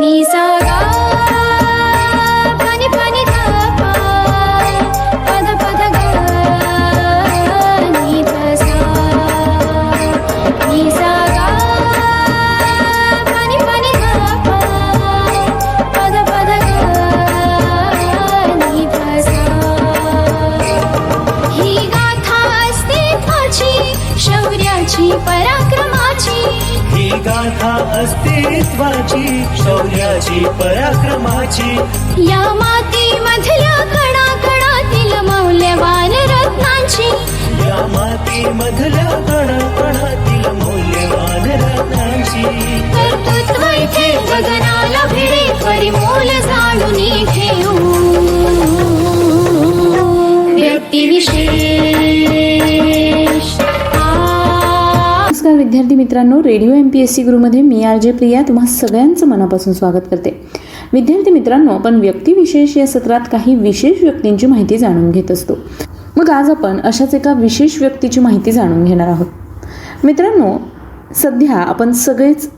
नि अस्तित्वाची शौर्याची पराक्रमाची. या मातीमधल्या कणा कणातील मौल्यवान रत्नांची. या माती मधल्या कणाकणातील मौल्यवान रत्नांची. कर्तृत्व मित्रांनो radio M P S C गुरुमध्ये मी आर जे प्रिया तुम्हा सगळ्यांचं मनापासून स्वागत करते. विद्यार्थी मित्रांनो आपण व्यक्तिविशेष या सत्रात काही विशेष व्यक्तींची माहिती जाणून घेत असतो. मग आज आपण अशाच एका विशेष व्यक्तीची माहिती जाणून घेणार आहोत. मित्रांनो सध्या आपण सगळेच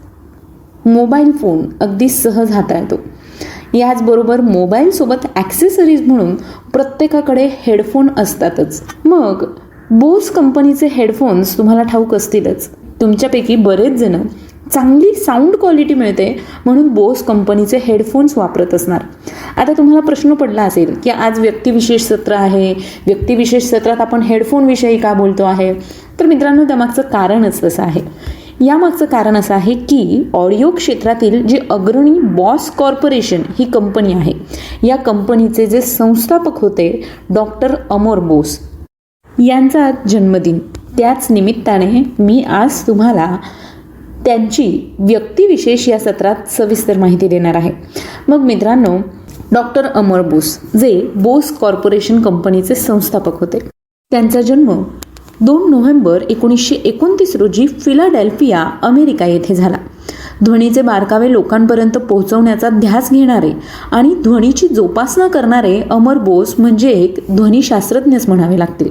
मोबाईल फोन अगदी सहज हाताळतो याचबरोबर मोबाईलसोबत ॲक्सेसरीज म्हणून प्रत्येकाकडे हेडफोन असतातच. मग बोस कंपनीचे हेडफोन्स तुम्हाला ठाऊक असतीलच. तुमच्यापैकी बरेच जण चांगली साऊंड क्वालिटी मिळते म्हणून बोस कंपनीचे हेडफोन्स वापरत असणार. आता तुम्हाला प्रश्न पडला असेल की आज व्यक्तिविशेष सत्र आहे. व्यक्तिविशेष सत्रात आपण हेडफोनविषयी का बोलतो आहे? तर मित्रांनो त्यामागचं कारणच तसं आहे. यामागचं कारण असं आहे की ऑडिओ क्षेत्रातील जी अग्रणी बॉस कॉर्पोरेशन ही कंपनी आहे या कंपनीचे जे संस्थापक होते डॉक्टर अमोर बोस यांचा आज जन्मदिन. त्याच निमित्ताने मी आज तुम्हाला त्यांची व्यक्तिविशेष या सत्रात सविस्तर माहिती देणार आहे. मग मित्रांनो डॉक्टर अमर बोस जे बोस कॉर्पोरेशन कंपनीचे संस्थापक होते. त्यांचा जन्म दोन नोव्हेंबर एकोणीसशे एकोणतीस रोजी फिलाडेल्फिया अमेरिका येथे झाला. ध्वनीचे बारकावे लोकांपर्यंत पोहोचवण्याचा ध्यास घेणारे आणि ध्वनीची जोपासना करणारे अमर बोस म्हणजे एक ध्वनीशास्त्रज्ञच म्हणावे लागतील.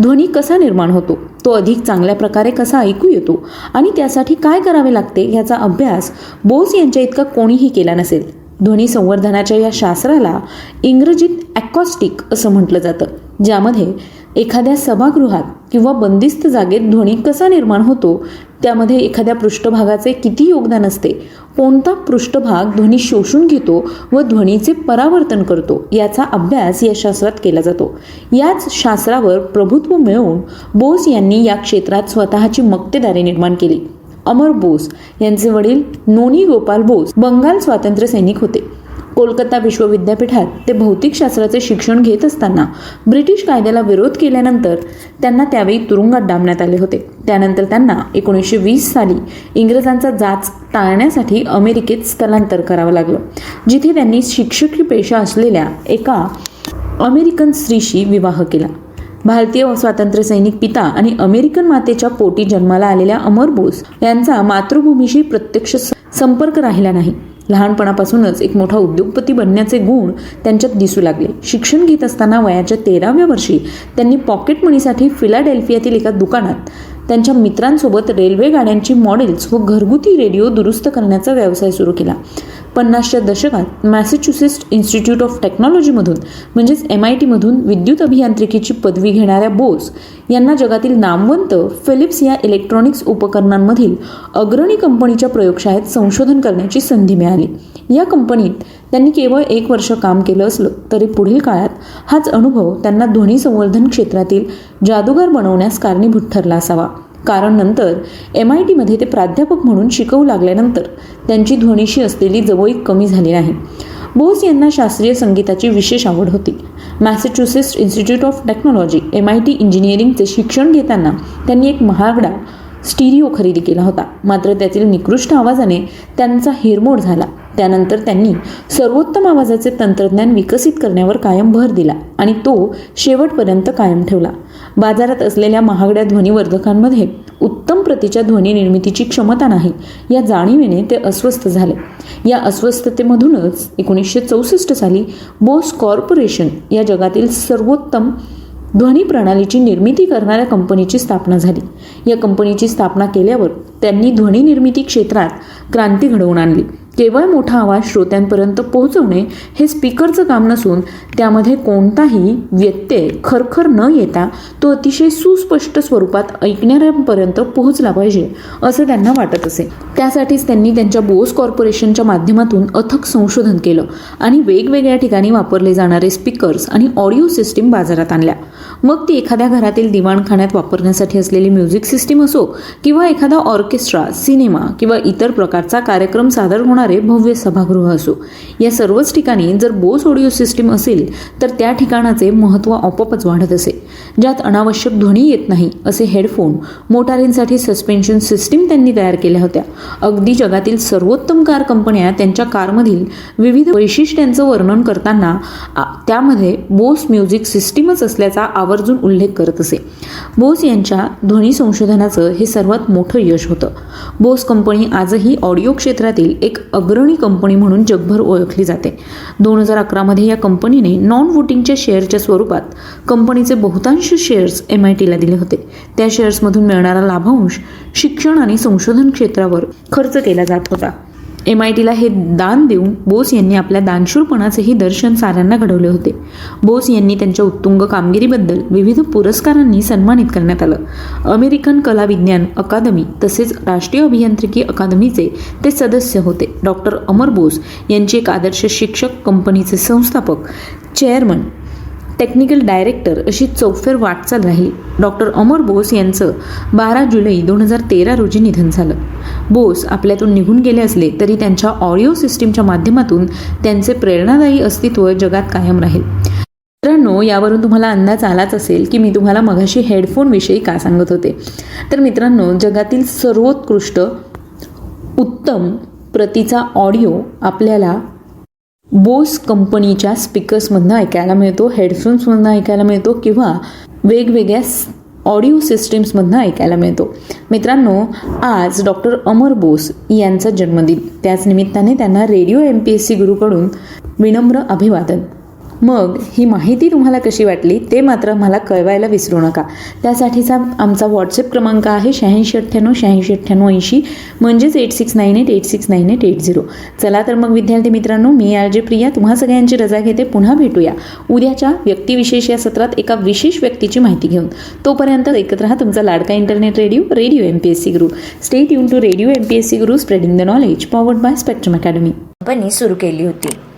ध्वनी कसा निर्माण होतो? तो अधिक चांगल्या प्रकारे कसा ऐकू येतो? आणि त्यासाठी काय करावे लागते याचा अभ्यास बोस यांच्या इतका कोणीही केला नसेल. ध्वनी संवर्धनाच्या या शास्त्राला इंग्रजीत ॲकॉस्टिक असं म्हटलं जातं ज्यामध्ये एखाद्या सभागृहात किंवा बंदिस्त जागेत ध्वनी कसा निर्माण होतो? त्यामध्ये एखाद्या पृष्ठभागाचे किती योगदान असते? कोणता पृष्ठभाग ध्वनी शोषून घेतो व ध्वनीचे परावर्तन करतो? याचा अभ्यास या शास्त्रात केला जातो. याच शास्त्रावर प्रभुत्व मिळवून बोस यांनी या क्षेत्रात स्वतःची मक्तेदारी निर्माण केली. अमर बोस यांचे वडील नोनी गोपाल बोस बंगाल स्वातंत्र्य सैनिक होते. कोलकाता विश्वविद्यापीठात ते भौतिकशास्त्राचे शिक्षण घेत असताना ब्रिटिश कायद्याला विरोध केल्यानंतर त्यांना त्यावेळी तुरुंगात डांबण्यात आले होते. त्यानंतर त्यांना एकोणीसशे वीस साली इंग्रजांचा जाच टाळण्यासाठी अमेरिकेत स्थलांतर करावं लागलं. जिथे त्यांनी शिक्षकी पेशा असलेल्या एका अमेरिकन स्त्रीशी विवाह केला. भारतीय स्वातंत्र्य सैनिक पिता आणि अमेरिकन मातेच्या पोटी जन्माला आलेल्या अमर बोस यांचा मातृभूमीशी प्रत्यक्ष संपर्क राहिला नाही. लहानपणापासूनच एक मोठा उद्योगपती बनण्याचे गुण त्यांच्यात दिसू लागले. शिक्षण घेत असताना वयाच्या तेराव्या वर्षी त्यांनी पॉकेट मनीसाठी फिलाडेल्फियातील एका दुकानात त्यांच्या मित्रांसोबत रेल्वे गाड्यांची मॉडेल्स व घरगुती रेडिओ दुरुस्त करण्याचा व्यवसाय सुरू केला. पन्नासच्या दशकात मॅसेच्युसेट्स इन्स्टिट्यूट ऑफ टेक्नॉलॉजीमधून म्हणजेच एम आय टीमधून विद्युत अभियांत्रिकीची पदवी घेणाऱ्या बोस यांना जगातील नामवंत फिलिप्स या इलेक्ट्रॉनिक्स उपकरणांमधील अग्रणी कंपनीच्या प्रयोगशाळेत संशोधन करण्याची संधी मिळाली. या कंपनीत त्यांनी केवळ एक वर्ष काम केलं असलं तरी पुढील काळात हाच अनुभव त्यांना ध्वनी संवर्धन क्षेत्रातील जादूगार बनवण्यास कारणीभूत ठरला असावा. कारण नंतर एम आय टीमध्ये ते प्राध्यापक म्हणून शिकवू लागल्यानंतर त्यांची ध्वनीशी असलेली जवळीक कमी झाली नाही. बोस यांना शास्त्रीय संगीताची विशेष आवड होती. Massachusetts institute of technology M I T इंजिनिअरिंगचे शिक्षण घेताना त्यांनी एक महागडा स्टिरिओ खरेदी केला होता. मात्र त्यातील निकृष्ट आवाजाने त्यांचा हिरमोड झाला. त्यानंतर त्यांनी सर्वोत्तम आवाजाचे तंत्रज्ञान विकसित करण्यावर कायम भर दिला आणि तो शेवटपर्यंत कायम ठेवला. बाजारात असलेल्या महागड्या ध्वनिवर्धकांमध्ये उत्तम प्रतीच्या ध्वनी निर्मितीची क्षमता नाही या जाणीवेने ते अस्वस्थ झाले. या अस्वस्थतेमधूनच एकोणीसशे चौसष्ट साली बोस कॉर्पोरेशन या जगातील सर्वोत्तम ध्वनी प्रणालीची निर्मिती करणाऱ्या कंपनीची स्थापना झाली. या कंपनीची स्थापना केल्यावर त्यांनी ध्वनी निर्मिती क्षेत्रात क्रांती घडवून आणली. केवळ मोठा आवाज श्रोत्यांपर्यंत पोहोचवणे हे स्पीकरचं काम नसून त्यामध्ये कोणताही व्यत्यय खरखर न येता तो अतिशय सुस्पष्ट स्वरूपात ऐकणाऱ्यांपर्यंत पोहोचला पाहिजे असं त्यांना वाटत असे. त्यासाठीच त्यांनी त्यांच्या बोस कॉर्पोरेशनच्या माध्यमातून अथक संशोधन केलं आणि वेगवेगळ्या ठिकाणी वापरले जाणारे स्पीकर्स आणि ऑडिओ सिस्टीम बाजारात आणल्या. मग ती एखाद्या घरातील दिवाणखान्यात वापरण्यासाठी असलेली म्युझिक सिस्टीम असो किंवा एखादा ऑर्केस्ट्रा सिनेमा किंवा इतर प्रकारचा कार्यक्रम सादर होणारे भव्य सभागृह असो. या सर्वच ठिकाणी जर बोस ऑडिओ सिस्टीम असेल तर त्या ठिकाणाचे महत्त्व आपोआपच वाढत असे. ज्यात अनावश्यक ध्वनी येत नाही असे हेडफोन मोटारींसाठी सस्पेन्शन सिस्टीम त्यांनी तयार केल्या होत्या. अगदी जगातील सर्वोत्तम कार कंपन्या त्यांच्या कारमधील विविध वैशिष्ट्यांचं वर्णन करताना आ- त्यामध्ये बोस म्युझिक सिस्टीमच असल्याचा आवर्जून उल्लेख करत असे. बोस यांच्या ध्वनी संशोधनाचं हे सर्वात मोठं यश होतं. बोस कंपनी आजही ऑडिओ क्षेत्रातील एक अग्रणी कंपनी म्हणून जगभर ओळखली जाते. दोन हजार अकरामध्ये या कंपनीने नॉन वोटिंगच्या शेअरच्या स्वरूपात कंपनीचे बहुतांश शेअर्स एम आय टीला दिले होते. त्या शेअर्समधून मिळणारा लाभांश शिक्षण आणि संशोधन क्षेत्रावर खर्च केला जात होता. एम आय टीला हे दान देऊन बोस यांनी आपल्या दानशूरपणाचेही दर्शन साऱ्यांना घडवले होते. बोस यांनी त्यांच्या उत्तुंग कामगिरीबद्दल विविध पुरस्कारांनी सन्मानित करण्यात आलं. अमेरिकन कला विज्ञान अकादमी तसेच राष्ट्रीय अभियांत्रिकी अकादमीचे ते सदस्य होते. डॉक्टर अमर बोस यांची एक आदर्श शिक्षक कंपनीचे संस्थापक चेअरमन टेक्निकल डायरेक्टर अशी चौफेर वाटचाल राहिली. डॉक्टर अमर बोस यांचं बारा जुलै दोन हजार तेरा रोजी निधन झालं. बोस आपल्यातून निघून गेले असले तरी त्यांच्या ऑडिओ सिस्टीमच्या माध्यमातून त्यांचे प्रेरणादायी अस्तित्व जगात कायम राहील. मित्रांनो यावरून तुम्हाला अंदाज आलाच असेल की मी तुम्हाला मघाशी हेडफोनविषयी का सांगत होते? तर मित्रांनो जगातील सर्वोत्कृष्ट उत्तम प्रतीचा ऑडिओ आपल्याला बोस कंपनीच्या स्पीकर्समधनं ऐकायला मिळतो हेडफोन्समधनं ऐकायला मिळतो किंवा वेगवेगळ्या ऑडिओ सिस्टीम्समधनं ऐकायला मिळतो. मित्रांनो आज डॉक्टर अमर बोस यांचा जन्मदिन. त्याच निमित्ताने त्यांना radio M P S C गुरुकडून विनम्र अभिवादन. मग ही माहिती तुम्हाला कशी वाटली ते मात्र मला कळवायला विसरू नका. त्यासाठीचा आमचा व्हॉट्सअप क्रमांक आहे शहाऐंशी अठ्ठ्याण्णव शहाऐंशी अठ्ठ्याण्णव ऐंशी म्हणजेच eight six nine eight eight six nine eight eight zero चला तर मग विद्यार्थी मित्रांनो मी आर जे प्रिया तुम्हा सगळ्यांची रजा घेते. पुन्हा भेटूया. उद्याच्या व्यक्तिविशेष या सत्रात एका विशेष व्यक्तीची माहिती घेऊन. तोपर्यंत ऐकत राहा तुमचा लाडका internet radio radio M P S C Guru stay युन to radio M P S C Guru spreading the knowledge powered by spectrum academy company सुरू केली होती.